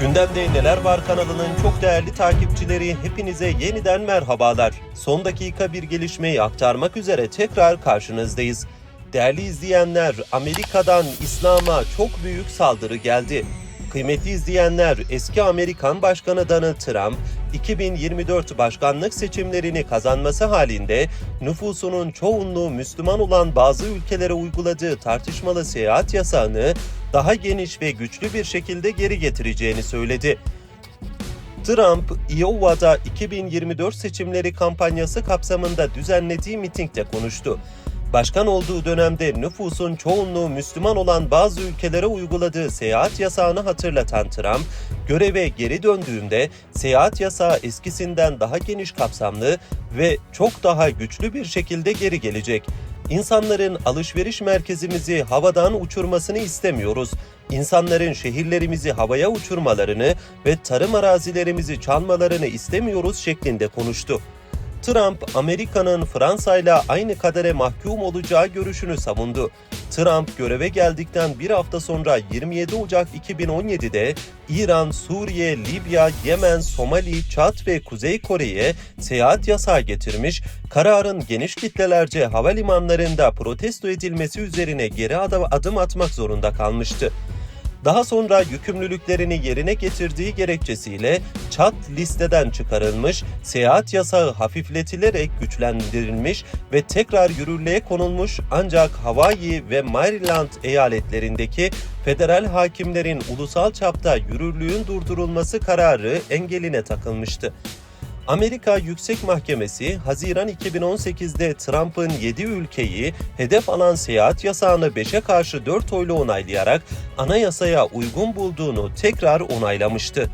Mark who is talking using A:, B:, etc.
A: Gündemde Neler Var kanalının çok değerli takipçileri hepinize yeniden merhabalar. Son dakika bir gelişmeyi aktarmak üzere tekrar karşınızdayız. Değerli izleyenler, Amerika'dan İslam'a çok büyük saldırı geldi. Kıymetli izleyenler, eski Amerikan Başkanı Donald Trump, 2024 başkanlık seçimlerini kazanması halinde nüfusunun çoğunluğu Müslüman olan bazı ülkelere uyguladığı tartışmalı seyahat yasağını daha geniş ve güçlü bir şekilde geri getireceğini söyledi. Trump, Iowa'da 2024 seçimleri kampanyası kapsamında düzenlediği mitingde konuştu. Başkan olduğu dönemde nüfusun çoğunluğu Müslüman olan bazı ülkelere uyguladığı seyahat yasağını hatırlatan Trump, göreve geri döndüğümde seyahat yasağı eskisinden daha geniş kapsamlı ve çok daha güçlü bir şekilde geri gelecek. İnsanların alışveriş merkezimizi havadan uçurmasını istemiyoruz. İnsanların şehirlerimizi havaya uçurmalarını ve tarım arazilerimizi çalmalarını istemiyoruz şeklinde konuştu. Trump, Amerika'nın Fransa ile aynı kadere mahkum olacağı görüşünü savundu. Trump göreve geldikten bir hafta sonra 27 Ocak 2017'de İran, Suriye, Libya, Yemen, Somali, Çat ve Kuzey Kore'ye seyahat yasağı getirmiş, kararın geniş kitlelerce havalimanlarında protesto edilmesi üzerine geri adım, atmak zorunda kalmıştı. Daha sonra yükümlülüklerini yerine getirdiği gerekçesiyle çat listeden çıkarılmış, seyahat yasağı hafifletilerek güçlendirilmiş ve tekrar yürürlüğe konulmuş ancak Hawaii ve Maryland eyaletlerindeki federal hakimlerin ulusal çapta yürürlüğün durdurulması kararı engeline takılmıştı. Amerika Yüksek Mahkemesi Haziran 2018'de Trump'ın 7 ülkeyi hedef alan seyahat yasağını 5'e karşı 4 oyla onaylayarak anayasaya uygun bulduğunu tekrar onaylamıştı.